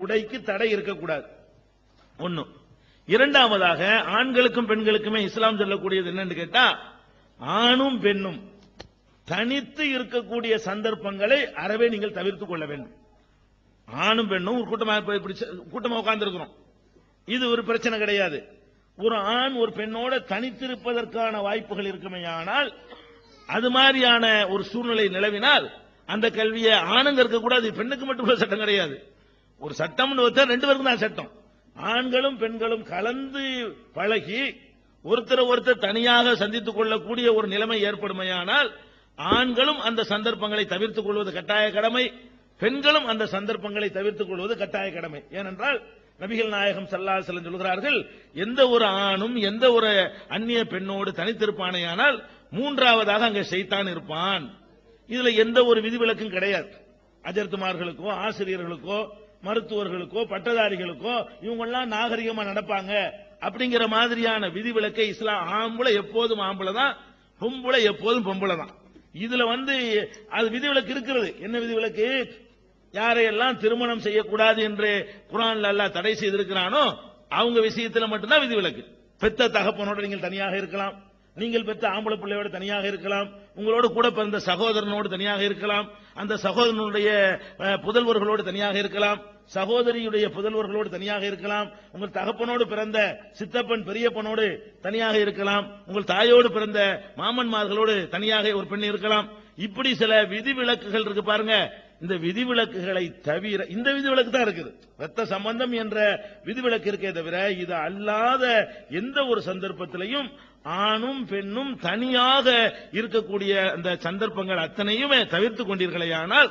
உடைக்கு தடை இருக்கக்கூடாது. ஒண்ணு. இரண்டாவதாக ஆண்களுக்கும் பெண்களுக்குமே இஸ்லாம் சொல்லக்கூடியது என்னன்னு கேட்டா ஆணும் பெண்ணும் தனித்து இருக்கக்கூடிய சந்தர்ப்பங்களை அறவே நீங்கள் தவிர்த்துக் கொள்ள வேண்டும். ஆணும் பெண்ணும் ஒரு கூட்டமாக கூட்டமாக உட்கார்ந்துருக்கிறோம். இது ஒரு பிரச்சனை கிடையாது. ஒரு ஆண் ஒரு பெண்ணோட தனித்திருப்பதற்கான வாய்ப்புகள் இருக்குமேயானால் அது மாதிரியான ஒரு சூழ்நிலை நிலவினால் அந்த கல்வியை ஆணுங்க இருக்கக்கூடாது பெண்ணுக்கு மட்டும் உள்ள சட்டம் கிடையாது. ஒரு சட்டம்னு வச்சா ரெண்டு பேருக்கும் தான் சட்டம். ஆண்களும் பெண்களும் கலந்து பழகி ஒருத்தரை ஒருத்தர் தனியாக சந்தித்துக் கொள்ளக்கூடிய ஒரு நிலைமை ஏற்படுமையானால் ஆண்களும் அந்த சந்தர்ப்பங்களை தவிர்த்துக் கொள்வது கட்டாய கடமை பெண்களும் அந்த சந்தர்ப்பங்களை தவிர்த்துக் கொள்வது கட்டாய கடமை. ஏனென்றால் நபிகள் நாயகம் ஸல்லல்லாஹு சொல்கிறார்கள் எந்த ஒரு ஆணும் எந்த ஒரு அந்நிய பெண்ணோடு தனித்திருப்பானேயானால் மூன்றாவதாக அங்கே செய்தான் இருப்பான். இதுல எந்த ஒரு விதிவிலக்கும் கிடையாது. அஜர்த்துமார்களுக்கோ ஆசிரியர்களுக்கோ மருத்துவர்களுக்கோ பட்டதாரிகளுக்கோ இவங்கெல்லாம் நாகரிகமா நடப்பாங்க. அப்படிங்கிற மாதிரியான விதிவிலக்கை இஸ்லாம் ஆம்பளை எப்போதும் ஆம்பளை தான் பொம்பளை எப்போதும் பொம்பளை தான். இதுல வந்து அது விதிவிலக்கு இருக்கிறது. என்ன விதிவிலக்கு? யாரையெல்லாம் திருமணம் செய்யக்கூடாது என்று குரான்ல எல்லாம் தடை செய்திருக்கிறானோ அவங்க விஷயத்துல மட்டும்தான் விதிவிலக்கு. பெத்த தகப்பனோட நீங்கள் தனியாக இருக்கலாம். நீங்கள் பெற்ற ஆம்பளை பிள்ளையோட தனியாக இருக்கலாம். உங்களோட கூட பிறந்த சகோதரனோடு தனியாக இருக்கலாம். அந்த சகோதரனுடைய புதல்வர்களோடு தனியாக இருக்கலாம். சகோதரியுடைய புதல்வர்களோடு தனியாக இருக்கலாம். உங்கள் தகப்பனோடு பிறந்த சித்தப்பன் பெரியப்பனோடு தனியாக இருக்கலாம். உங்கள் தாயோடு பிறந்த மாமன்மார்களோடு தனியாக ஒரு பெண் இருக்கலாம். இப்படி சில விதிவிலக்குகள் இருக்கு பாருங்க. இந்த விதிவிலக்குகளை தவிர இந்த விதிவிலக்கு தான் இருக்குது. ரத்த சம்பந்தம் என்ற விதிவிலக்கு இருக்கே தவிர இது அல்லாத எந்த ஒரு சந்தர்ப்பத்திலையும் ஆணும் பெண்ணும் தனியாக இருக்கக்கூடிய அந்த சந்தர்ப்பங்கள் அத்தனையுமே தவிர்த்து கொண்டீர்களேயானால்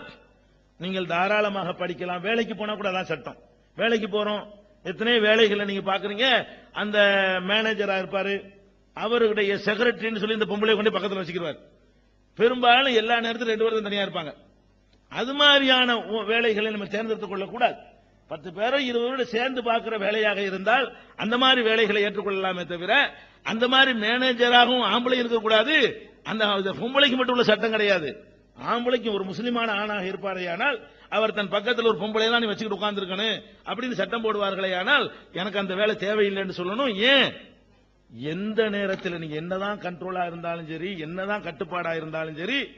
நீங்கள் தாராளமாக படிக்கலாம். வேலைக்கு போனா கூட அதான் சட்டம். வேலைக்கு போறோம். எத்தனை வேலைகளை நீங்க பாக்குறீங்க. அந்த மேனேஜரா இருப்பாரு. அவருடைய செக்ரட்டரின்னு சொல்லி இந்த பொம்பளை கொண்டு பக்கத்துல வச்சுக்கிறார் பெரும்பாலும் எல்லா நேரத்திலும் ரெண்டு பேரும் தனியா இருப்பாங்க. அது மாதிரியான உ- வேலைகளை நம்ம தேர்ந்தெடுத்துக் கொள்ளக்கூடாது. பத்து பேரும் இருபது சேர்ந்து பார்க்கிற வேலையாக இருந்தால் அந்த மாதிரி வேலைகளை ஏற்றுக்கொள்ளலாமே தவிர அந்த மாதிரி மேனேஜராகவும் ஆம்பளை இருக்கக்கூடாது. அந்த பொம்பளைக்கு மட்டும் உள்ள சட்டம் கிடையாது. ஆம்பளைக்கு ஒரு முஸ்லிமான ஆணாக இருப்பாரே ஆனால் அவர் தன் பக்கத்தில் ஒரு பொம்பளை தான் நீ வச்சுக்கிட்டு உட்காந்துருக்கணும் அப்படின்னு சட்டம் போடுவார்களே ஆனால் எனக்கு அந்த வேலை தேவையில்லைன்னு சொல்லணும். ஏன்? எந்த நேரத்தில் நீங்க என்னதான் கண்ட்ரோலா இருந்தாலும் சரி என்னதான் கட்டுப்பாடா இருந்தாலும் சரி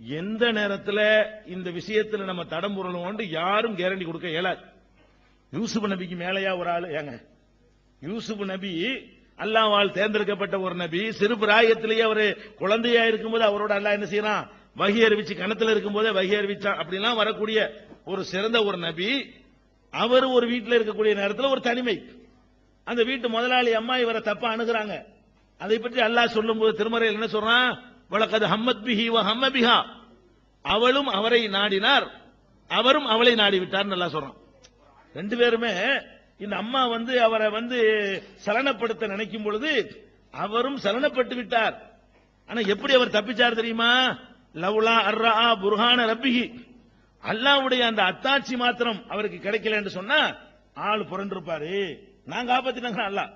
எந்த நேரத்தில் இந்த விஷயத்தில் நம்ம தடம் புரணும் யாரும் கேரண்டி கொடுக்க இயலாது. யூசுப் நபிக்கு மேலையா ஒரு ஆள் ஏங்க? யூசுப் நபி அல்லாவால் தேர்ந்தெடுக்கப்பட்ட ஒரு நபி சிறு பிராயத்திலேயே அவர் குழந்தையா இருக்கும்போது அவரோட அல்லாஹ் என்ன செய்யறான்? வகி அறிவிச்சு கணத்தில் இருக்கும்போதே வகி அறிவிச்சான். அப்படிலாம் வரக்கூடிய ஒரு சிறந்த ஒரு நபி அவர் ஒரு வீட்டில் இருக்கக்கூடிய நேரத்தில் ஒரு தனிமை. அந்த வீட்டு முதலாளி அம்மா இவரை தப்பா அணுகிறாங்க. அதை பற்றி அல்லாஹ் சொல்லும்போது திருமறையில் என்ன சொல்றான்? வழக்கது ஹம்மத் பிஹி வ ஹம்ம பிஹா. அவளும் அவரை நாடினார். அவரும் அவளை நாடி விட்டார் நல்லா சொல்றான். ரெண்டு பேருமே இந்த அம்மா வந்து அவரை வந்து சலனப்படுத்த நினைக்கும் பொழுது அவரும் சலனப்பட்டு விட்டார். ஆனா எப்படி அவர் தப்பிச்சார் தெரியுமா? லவ்லா அர்ரா புர்ஹான ரப்பிஹி. அல்லாவுடைய அந்த அத்தாட்சி மாத்திரம் அவருக்கு கிடைக்கல என்று சொன்னா ஆள் புரண்டிருப்பாரு. நான் காப்பாத்தினாங்க அல்லாஹ்.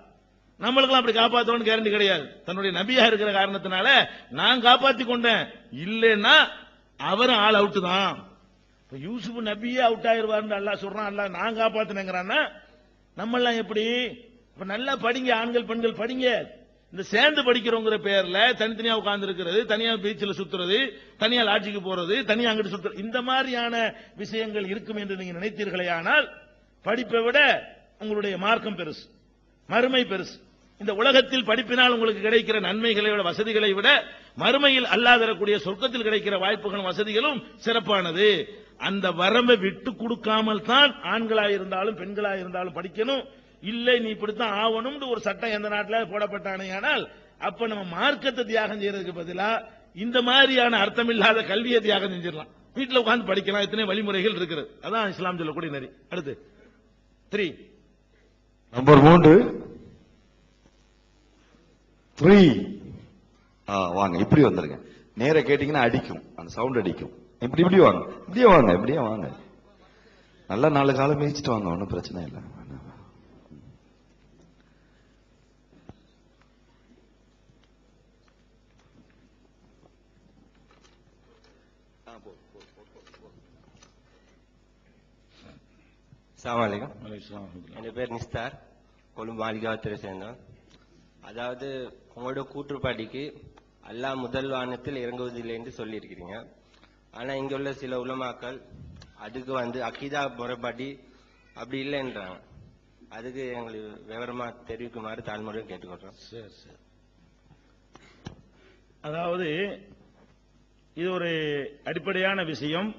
நம்மளுக்கெல்லாம் அப்படி காப்பாத்தணும்னு கேரண்டி கிடையாது. தன்னுடைய நபியா இருக்கிற காரணத்தினால நான் காப்பாத்தி கொண்டேன். இல்லைன்னா அவரும் ஆள் அவுட்டு தான். யூசுப் நபியே அவுட் ஆயிருவாருன்னு அல்லா சொல்றான். அல்லாஹ் நான் காப்பாத்தினேங்கிறான்னா நம்ம எல்லாம் எப்படி? இப்ப நல்லா படிங்க ஆண்கள் பெண்கள் படிங்க. இந்த சேர்ந்து படிக்கிறோங்கிற பேர்ல தனித்தனியா உட்கார்ந்து இருக்கிறது தனியா பீச்சில் சுத்துறது தனியா லாட்ஜிக்கு போறது தனியா அங்கிட்டு சுத்துறது. இந்த மாதிரியான விஷயங்கள் இருக்கும் என்று நீங்க நினைத்தீர்களே ஆனால் படிப்பை விட உங்களுடைய மார்க்கம் பெருசு மறுமை பெருசு. இந்த உலகத்தில் படிப்பினால் உங்களுக்கு கிடைக்கிற நன்மைகளை விட வசதிகளை விட மறுமையில் அல்லாதரக்கூடிய சொர்க்கத்தில் கிடைக்கிற வாய்ப்புகளும் வசதிகளும் சிறப்பானது. அந்த வரம்பை விட்டு கொடுக்காமல் தான் ஆண்களா இருந்தாலும் பெண்களா இருந்தாலும் படிக்கணும். இல்லை நீ இப்படித்தான் ஆகணும்னு ஒரு சட்டம் எந்த நாட்டில் போடப்பட்டானேயானால் அப்ப நம்ம மார்க்கத்தை தியாகம் செய்யறதுக்கு பதிலா இந்த மாதிரியான அர்த்தமில்லாத கல்வியை தியாகம் செஞ்சிடலாம். வீட்டுல உட்கார்ந்து படிக்கலாம். இத்தனை வழிமுறைகள் இருக்கிறது அதான் இஸ்லாம் சொல்லக்கூடிய நெறி. அடுத்து த்ரீ நம்பர் மூன்று த்ரீ ஆ, வாங்க இப்படி வந்துருங்க. நேர கேட்டீங்கன்னா அடிக்கும். அந்த சவுண்ட் அடிக்கும். இப்படி இப்படி வாங்க. இப்படியே வாங்க இப்படியே வாங்க. நல்லா நாலு காலம் மேய்ச்சிட்டு வாங்க ஒன்றும் பிரச்சனை இல்லை. வரஹ்மத்துல்லாஹி. என் பேர் நிஸ்தார். கொழும்பு மாளிகாவத்தை சேர்ந்தோம் அதாவது உங்களோட கூற்றுப்பாடிக்கு அல்லாஹ் முதல் வானத்தில் இறங்குவதில்லை என்று சொல்லியிருக்கிறீங்க. ஆனா இங்க உள்ள சில உலமாக்கள் அதுக்கு வந்து அகிதா முறைப்பாடி அப்படி இல்லைன்றாங்க. அதுக்கு எங்களுக்கு விவரமா தெரிவிக்குமாறு தாழ்முறையும் கேட்டுக்கொள்றோம். சரி சரி. அதாவது இது ஒரு அடிப்படையான விஷயம்.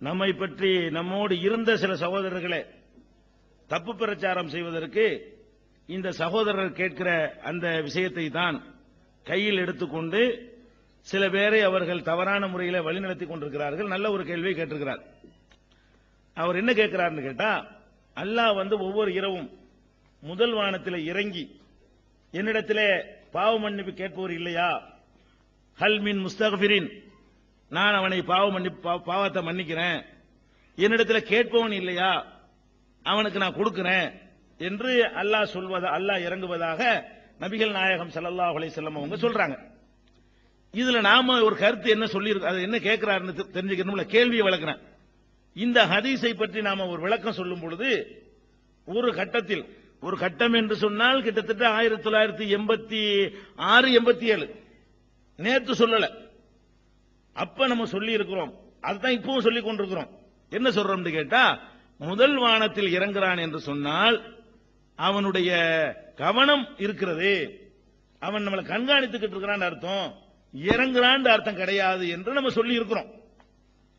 நம்மை பற்றி நம்மோடு இருந்த சில சகோதரர்களை தப்பு பிரச்சாரம் செய்வதற்கு இந்த சகோதரர் கேட்கிற அந்த விஷயத்தை தான் கையில் எடுத்துக்கொண்டு சில பேரை அவர்கள் தவறான முறையில் வழிநடத்தி கொண்டிருக்கிறார்கள். நல்ல ஒரு கேள்வியை கேட்டிருக்கிறார். அவர் என்ன கேட்கிறார்னு கேட்டா அல்லாஹ் வந்து ஒவ்வொரு இரவும் முதல் வானத்தில் இறங்கி என்னிடத்திலே பாவ மன்னிப்பு கேட்பவர் இல்லையா? ஹல் மின் முஸ்தகபிரின் நான் அவனை பாவ மன்னிப்பு பா- பாவத்தை மன்னிக்கிறேன். என்னிடத்தில் கேட்பவன் இல்லையா? அவனுக்கு நான் கொடுக்கிறேன். என்று அல்லாஹ் சொல்வதா அல்லாஹ் இறங்குவதாக நபிகள் நாயகம் சல்லா அலி செல்லம் அவங்க சொல்றாங்க. இதுல நாம ஒரு கருத்து என்ன சொல்லி அது என்ன கேட்கிறாருன்னு தெரிஞ்சுக்கணும்ல கேள்வியை விளக்குறேன். இந்த ஹதீஸை பற்றி நாம ஒரு விளக்கம் சொல்லும் பொழுது ஒரு கட்டத்தில் ஒரு கட்டம் என்று சொன்னால் கிட்டத்தட்ட ஆயிரத்தி தொள்ளாயிரத்தி எண்பத்தி ஆறு எண்பத்தி ஏழு. நேற்று சொல்லல. அப்ப நம்ம சொல்லி இருக்கிறோம் அதுதான் இப்பவும் சொல்லி கொண்டிருக்கிறோம். என்ன சொல்றோம்னு கேட்டா முதல் வானத்தில் இறங்குறான் என்று சொன்னால் அவனுடைய கவனம் இருக்கிறது. அவன் நம்மளை கண்காணித்துக்கிட்டு இருக்கிறான் அர்த்தம். இறங்குறான் அர்த்தம் கிடையாது என்று நம்ம சொல்லி இருக்கிறோம்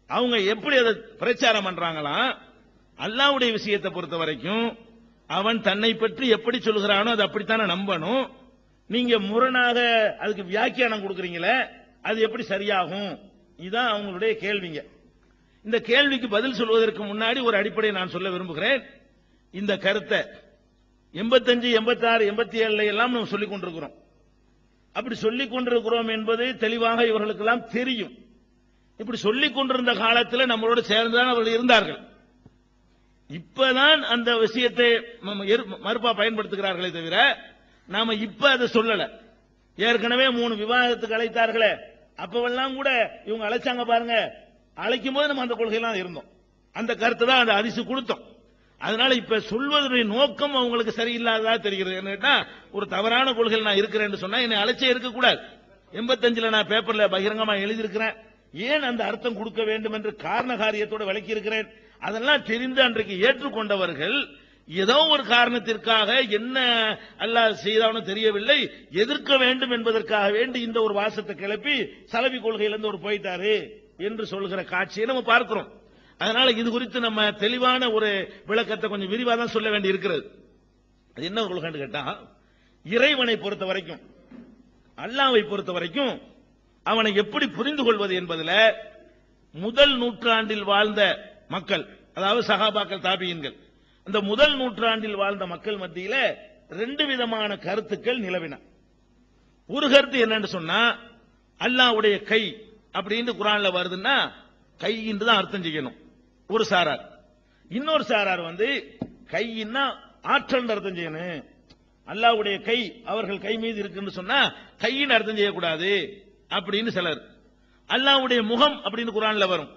அவங்க எப்படி அதை பிரச்சாரம் பண்றாங்களா? அல்லாவுடைய விஷயத்தை பொறுத்த வரைக்கும் அவன் தன்னை பற்றி எப்படி சொல்கிறானோ அது அப்படித்தானே நம்பணும். நீங்க முரணாக அதுக்கு வியாக்கியானம் கொடுக்குறீங்களே அது எப்படி சரியாகும்? இதுதான் அவங்களுடைய கேள்விங்க. இந்த கேள்விக்கு பதில் சொல்வதற்கு முன்னாடி ஒரு அடிப்படையை நான் சொல்ல விரும்புகிறேன். இந்த கருத்தை எண்பத்தஞ்சு எண்பத்தாறு எண்பத்தி ஏழுல எல்லாம் நம்ம சொல்லிக் கொண்டிருக்கிறோம். அப்படி சொல்லிக் கொண்டிருக்கிறோம் என்பது தெளிவாக இவர்களுக்கெல்லாம் தெரியும். இப்படி சொல்லிக் கொண்டிருந்த காலத்தில் நம்மளோட சேர்ந்துதான் அவர்கள் இருந்தார்கள். இப்பதான் அந்த விஷயத்தை ம- மறுப்பா பயன்படுத்துகிறார்களே தவிர நாம இப்ப அதை சொல்லல. ஏற்கனவே மூணு விவாதத்துக்கு அழைத்தார்களே. அப்பவெல்லாம் கூட இவங்க அழைச்சாங்க பாருங்க. அழைக்கும் போது நம்ம அந்த கொள்கையெல்லாம் இருந்தோம். அந்த கருத்தை தான் அந்த அரிசி கொடுத்தோம். அதனால இப்ப சொல்வதனுடைய நோக்கம் அவங்களுக்கு சரியில்லாததா தெரிகிறது. என்ன ஒரு தவறான கொள்கையில் நான் இருக்கிறேன்னு சொன்னா என்னை அலட்சியம் இருக்கக்கூடாது. எண்பத்தஞ்சுல நான் பேப்பர்ல பகிரங்கமா எழுதியிருக்கிறேன். ஏன் அந்த அர்த்தம் கொடுக்க வேண்டும் என்று காரண காரியத்தோட விளக்கி இருக்கிறேன் அதெல்லாம் தெரிந்து அன்றைக்கு ஏற்றுக்கொண்டவர்கள் ஏதோ ஒரு காரணத்திற்காக என்ன அல்லாஹ் செய்தானோ தெரியவில்லை எதிர்க்க வேண்டும் என்பதற்காக வேண்டி இந்த ஒரு வாசத்தை கிளப்பி சலவி கொள்கையிலிருந்து ஒரு போயிட்டாரு என்று சொல்கிற காட்சியை நம்ம பார்க்கிறோம். அதனால இது குறித்து நம்ம தெளிவான ஒரு விளக்கத்தை கொஞ்சம் விரிவா தான் சொல்ல வேண்டி இருக்கிறது. அது என்ன கொள்கைன்னு கேட்டா இறைவனை பொறுத்த வரைக்கும் அல்லாவை பொறுத்த வரைக்கும் அவனை எப்படி புரிந்து கொள்வது என்பதில் முதல் நூற்றாண்டில் வாழ்ந்த மக்கள் அதாவது சகாபாக்கள் தாபியன்கள் அந்த முதல் நூற்றாண்டில் வாழ்ந்த மக்கள் மத்தியில் ரெண்டு விதமான கருத்துக்கள் நிலவின. ஒரு கருத்து என்னன்னு சொன்னா அல்லாஹ்வுடைய கை அப்படின்னு குரான்ல வருதுன்னா கையின்னு தான் அர்த்தம் செய்யணும். ஒரு சாரார். இன்னொரு சாரார் வந்து கையின்னா ஆற்றல் அர்த்தம் செய்யணும். அல்லாஹ்வுடைய கை அவர்கள் கை மீது இருக்குன்னு சொன்னா கையின் அர்த்தம் செய்யக்கூடாது அப்படின்னு சிலர். அல்லாவுடைய முகம் அப்படின்னு குரான்ல வரும்.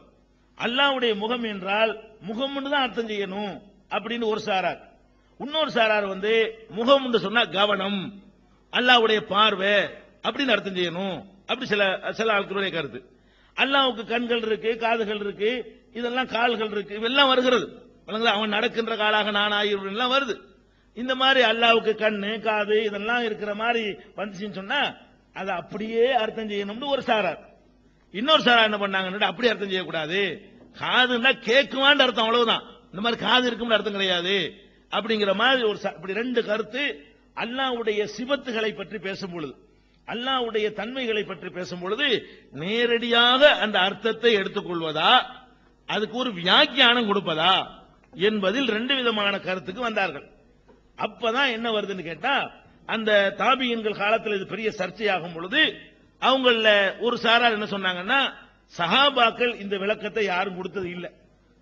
அல்லாஹ்வுடைய முகம் என்றால் முகம்னு தான் அர்த்தம் செய்யணும் அப்படின்னு ஒரு சாரார். இன்னொரு சாரார் வந்து முகம் சொன்னா கவனம் அல்லாஹ்வுடைய பார்வை அப்படின்னு அர்த்தம் செய்யணும் அப்படி சில சில ஆட்களுடைய கருத்து. அல்லாவுக்கு கண்கள் இருக்கு காதுகள் இருக்கு இதெல்லாம் கால்கள் இருக்கு இதெல்லாம் வருகிறது. அவன் நடக்கின்ற காலாக நான் ஆகியோர் எல்லாம் வருது. இந்த மாதிரி அல்லாவுக்கு கண்ணு காது இதெல்லாம் இருக்கிற மாதிரி வந்துச்சுன்னு சொன்னா அதை அப்படியே அர்த்தம் செய்யணும்னு ஒரு சாரார் இன்னொரு சாரா என்ன பண்ணாங்க அப்படி அர்த்தம் செய்யக்கூடாது. காதுன்னா கேட்குவான்னு அர்த்தம் அவ்வளவுதான். இந்த மாதிரி காது இருக்கும்னு அர்த்தம் கிடையாது. அப்படிங்கிற மாதிரி ஒரு இப்படி ரெண்டு கருத்து அல்லாஹ்வுடைய சிபத்துகளை பற்றி பேசும் பொழுது அல்லாஹ்வுடைய தன்மைகளை பற்றி பேசும் பொழுது நேரடியாக அந்த அர்த்தத்தை எடுத்துக்கொள்வதா? அதுக்கு ஒரு வியாக்கியானம் கொடுப்பதா? என்பதில் ரெண்டு விதமான கருத்துக்கு வந்தார்கள். அப்பதான் என்ன வருதுன்னு கேட்டா அந்த தாபியன்கள் காலத்தில் இது பெரிய சர்ச்சையாகும் பொழுது அவங்கள ஒரு சாரார் என்ன சொன்னாங்கன்னா சஹாபாக்கள் இந்த விளக்கத்தை யாரும் கொடுத்தது இல்லை.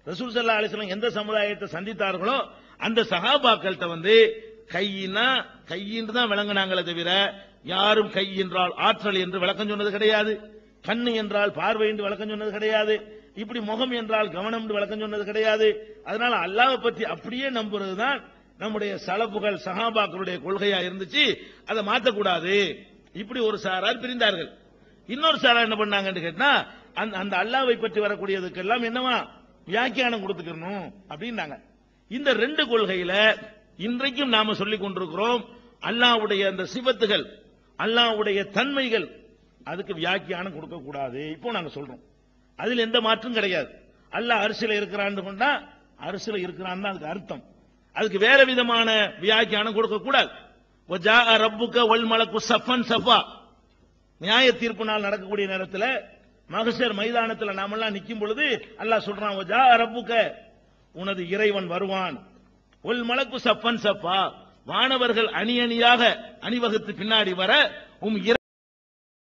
ரசூல் சல்லா அலிஸ்லாம் எந்த சமுதாயத்தை சந்தித்தார்களோ அந்த சஹாபாக்கள்கிட்ட வந்து கையினா கையின்னு தான் விளங்கினாங்களே தவிர யாரும் கை என்றால் ஆற்றல் என்று விளக்கம் சொன்னது கிடையாது. கண்ணு என்றால் பார்வை என்று விளக்கம் சொன்னது கிடையாது. இப்படி முகம் என்றால் கவனம் என்று விளக்கம் சொன்னது கிடையாது. அதனால அல்லாவை பற்றி அப்படியே நம்புறதுதான் நம்முடைய சலப்புகள் சஹாபாக்களுடைய கொள்கையா இருந்துச்சு. அதை மாத்தக்கூடாது. இப்படி ஒரு சாரார் பிரிந்தார்கள். இன்னொரு சாரார் என்ன பண்ணாங்கன்னு கேட்டா அந்த அந்த அல்லாவை பற்றி வரக்கூடியதுக்கெல்லாம் என்னவா? வியாக்கியானம் கொடுத்துக்கணும் அப்படின்னாங்க. இந்த ரெண்டு கொள்கையில இன்றைக்கும் நாம சொல்லிக் கொண்டிருக்கிறோம் அல்லாஹ்வுடைய அந்த சிவத்துகள். அல்லாவுடைய தன்மைகள் அதுக்கு வியாக்கியானம் கொடுக்க கூடாது. இப்போ நாங்க சொல்றோம். அதில் எந்த மாற்றும் கிடையாது. அல்லாஹ் அரிசில இருக்கிறான்னு கொண்டா அரிசில இருக்கிறான்னு தான் அதுக்கு அர்த்தம். அதுக்கு வேற விதமான வியாக்கியானம் கொடுக்க கூடாது. வஜா ரப்புக்க வல் சஃபன் சஃபா. நியாய தீர்ப்பு நாள் நடக்கக்கூடிய நேரத்தில் மகசர் மைதானத்தில் நாமெல்லாம் நிற்கும் பொழுது அல்லாஹ் சொல்றான் வஜா ரப்புக்க. உனது இறைவன் வருவான். ஒல் மலக்கு சஃபன் சஃபா. வானவர்கள் அணி அணியாக அணிவகுத்து பின்னாடி வர உம் இறை